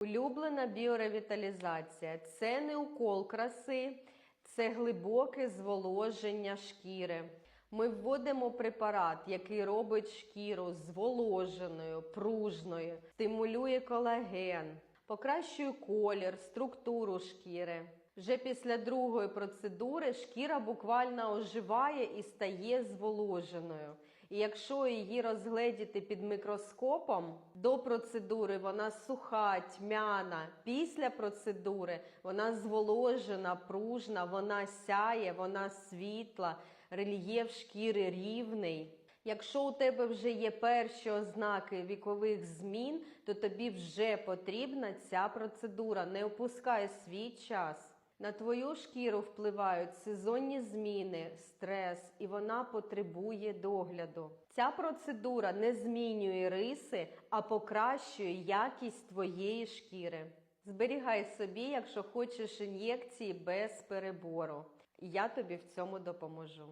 Улюблена біоревіталізація це не укол краси, це глибоке зволоження шкіри. Ми вводимо препарат, який робить шкіру зволоженою, пружною, стимулює колаген, покращує колір, структуру шкіри. Вже після другої процедури шкіра буквально оживає і стає зволоженою. І якщо її розгледіти під мікроскопом, до процедури вона суха, тьмяна. Після процедури вона зволожена, пружна, вона сяє, вона світла, рельєф шкіри рівний. Якщо у тебе вже є перші ознаки вікових змін, то тобі вже потрібна ця процедура. Не опускай свій час. На твою шкіру впливають сезонні зміни, стрес, і вона потребує догляду. Ця процедура не змінює риси, а покращує якість твоєї шкіри. Зберігай собі, якщо хочеш ін'єкції без перебору. Я тобі в цьому допоможу.